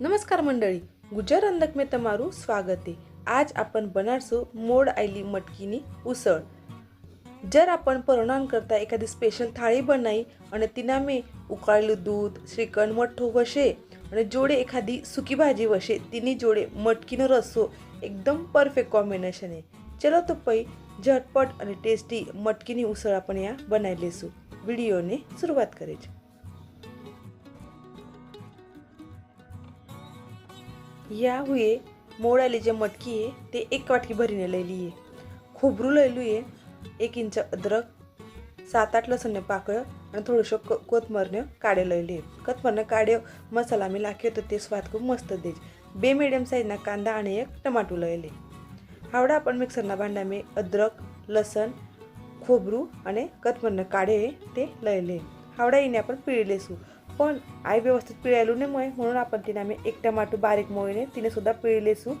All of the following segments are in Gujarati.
નમસ્કાર મંડળી ગુજરાત અંધક મેં તમારું સ્વાગત છે આજ आपण બનાવશું મોડ આયલી મટકીની उसळ जर आपण परवणान करता एखादी स्पेशल थाळी बनाई અને તેના મેં ઉકાળેલું દૂધ શ્રીખંડ મઠ્ઠો વશે અને જોડે એખાદી સૂકી ભાજી વશે તેની જોડે મટકીનો રસ્સો એકદમ પરફેક્ટ કોમ્બિનેશન છે ચલો તો પછી ઝટપટ અને ટેસ્ટી મટકીની उसळ આપણે અહીંયા બનાવી લઈશું વિડીયોને શરૂઆત કરીએ છીએ या हुये मोडाले जे मटकी आहे ते एक वाटकी भरीने लयली आहे. खोबरू लयलू आहे एक इंच अद्रक सात आठ लसणनं पाकळं आणि थोडंसं क कोथमरनं काढे लयले आहे कोथमरनं काढे मसाला मी लाखे होतो ते स्वाद खूप मस्त द्यायचे बे मिडियम साईजना कांदा आणि एक टमाटो लयले. हावडा आपण मिक्सरना भांडा मी अद्रक लसण खोबरू आणि कथमरनं काढे ते लयले. हावडा येणे आपण पिळले लेसू पण आई व्यवस्थित पिळायलू नये म्हणून आपण तिने आम्ही एक टमाटो बारीक मोळीने तिने सुद्धा पिळलेसू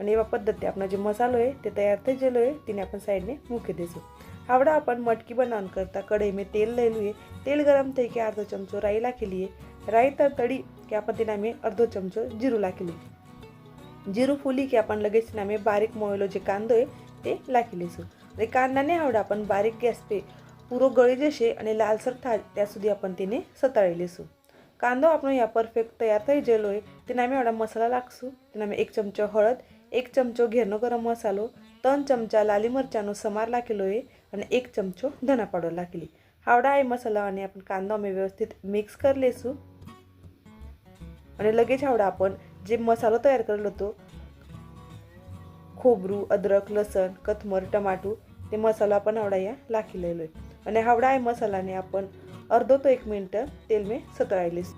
आणि या पद्धती आपण जे मसालो आहे ते तयार ते जेलो आहे तिने आपण साईडने मुके देसू. आवडा आपण मटकी बनावून करता कढई मी तेल लेलो आहे. तेल गरम ते की अर्धा चमचो राई केली आहे. राई तर तडी की आपण तिने आम्ही अर्धो चमचो जिरूला केली जिरू फुली की आपण लगेच तिने आम्ही बारीक मोळलो जे कांदो आहे ते लाकेलीसू आणि कांदा नाही आवडा आपण बारीक गॅस पे પૂરો ગળી જશે અને લાલસર થાય ત્યાં સુધી आपण તેને સતાળી લઈશું કાંદો આપણો અહીંયા પરફેક્ટ તૈયાર થઈ ગયેલો હોય તેના અમે આવડા મસાલા નાખશું તેના અમે એક ચમચો હળદ એક ચમચો ઘેરનો ગરમ મસાલો ત્રણ ચમચા લાલી મરચાંનો સમાર નાખેલો હોય અને એક ચમચો ધના પાવડર નાખેલી આવડા એ મસાલા અને આપણે કાંદો અમે વ્યવસ્થિત મિક્સ કરી લઈશું અને लगेच आवडा आपण जे मसालो तयार करेलो હતો खोबरू अद्रक लसण कथमर टमाटू ते मसाला आपण आवडा या लाखी लेलो आहे અને हावडा એ મસાલાને आपण અડધો તો એક મિનિટ તેલ મેં સતળાવી લઈશું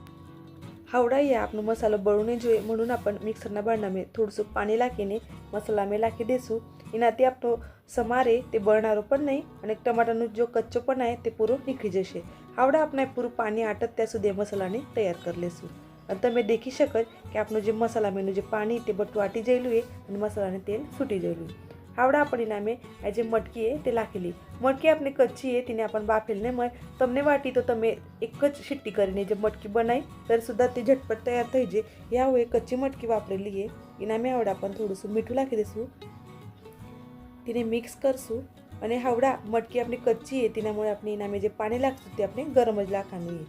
હાવડા એ આપણો મસાલો બળવું જોઈએ म्हणून आपण મિક્સરના ભાંડામાં થોડુંસું પાણી નાખીને મસાલા મેં નાખી દઈશું એનાથી આપણો સમારે તે બળનારો પણ નહીં અને ટમાટાનો જો કચ્ચો પણ આવે તે પૂરો નીકળી જશે હાવડા આપણે પૂરું પાણી આટત ત્યાં સુધી એ મસાલાને તૈયાર કરી લઈશું અને તમે દેખી શકો કે આપણું જે મસાલા મેનું જે પાણી તે બધું આટી જયેલું એ અને મસાલાને તેલ છૂટી જયેલું હાવડા આવડા પરિણામે આ જે મટકી એ તે લાખેલી. મટકી આપણે કચ્છી એ તેને आपण બાફેલ ને મળે તમને વાટી તો તમે એક જ શીટ્ટી કરીને જે મટકી બનાવી ત્યારે સુધા તે ઝટપટ તૈયાર થઈ જાય. એ આવું કચ્છી મટકી વાપરેલી એ એના મેં હાવડા પણ થોડું થોડુંસું મીઠું નાખી દઈશું તેને મિક્સ કરશું. અને હાવડા, મટકી આપણે કચ્ચી એ તેના મોડે આપણે એના જે પાણી લાગશું તે આપણે ગરમ જ લાખવાનું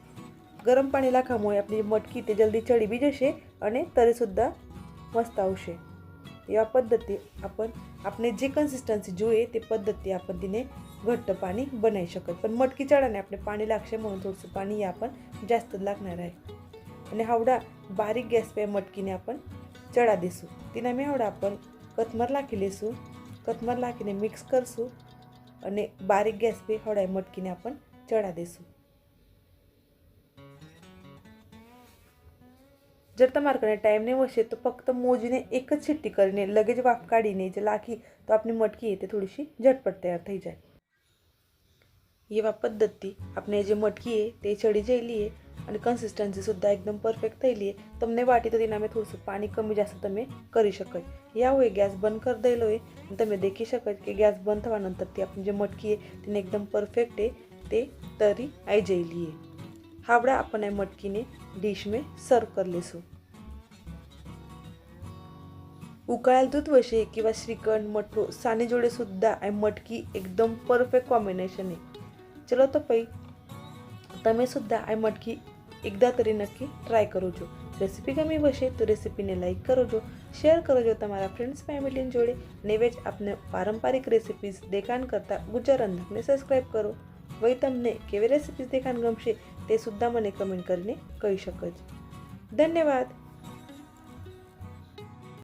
ગરમ પાણી લાખવામાં આપણી મટકી તે જલ્દી ચડી બી જશે અને તરે સુદ્ધા મસ્ત આવશે. એવા પદ્ધતિ आपण આપણે જે કન્સિસ્ટન્સી જોઈએ તે પદ્ધતિ आपण तिने घट्ट पाणी બનાવી શકત પણ મટકી ચડાને આપણે પાણી લાગશે म्हणून थोडंसं पाणी आपण जास्त लागणार आहे અને હાવડા બારીક ગેસ पे મટકીને आपण ચડા દઈશું તેના મેં હાવડા आपण કથમર નાખી લઈશું કથમર નાખીને મિક્સ કરશું અને બારીક ગેસ पे હાવડા એ મટકીને आपण ચડા દઈશું જર તમારા કને ટાઈમ નહીં હશે તો ફક્ત મોજીને એક જ છીટ્ટી કરીને લગેજ વાફ કાઢીને જે લાખી તો આપણી મટકી એ તે થોડીશી ઝટપટ તૈયાર થઈ જાય એવા પદ્ધતિ આપણે જે મટકી એ તે ચડી જયેલી એ અને કન્સિસ્ટન્સી સુદ્धा એકદમ પરફેક્ટ થયેલી એ તમને વાટી તો તેના મેં થોડુંસું પાણી કમી જશે તમે કરી શકો યા હોય ગેસ બંધ કરી દેલો હોય અને તમે દેખી શકો કે ગેસ બંધ થવા નંતરથી આપણી જે મટકી એ તેને એકદમ પરફેક્ટ એ તે તરી આવી જયેલી હાવડા अपन मटकी ने डिश સર્વ કરી कर लेसू। દૂધ दूध કેવા શ્રીખંડ મઠો સાની જોડે जोडे सुद्धा મટકી એકદમ પરફેક્ટ કોમ્બિનેશન कॉम्बिनेशन आहे। ચલો તો ભાઈ તમે સુદ્ધા આ મટકી એકદા તરી નક્કી ટ્રાય કરો છો રેસીપી ગમી હશે તો રેસીપીને લાઇક કરો છો શેર કરો છો તમારા ફ્રેન્ડ્સ ફેમિલીની જોડે નેવેજ આપને પારંપરિક રેસીપીઝ દેખાણ કરતાં ગુજરાત અંધકને સબસ્ક્રાઈબ કરો વળી તમને કેવી રેસીપીઝ દેખાણ ગમશે તે સુદ્धा મને કમેન્ટ કરીને કહી શકો છો ધન્યવાદ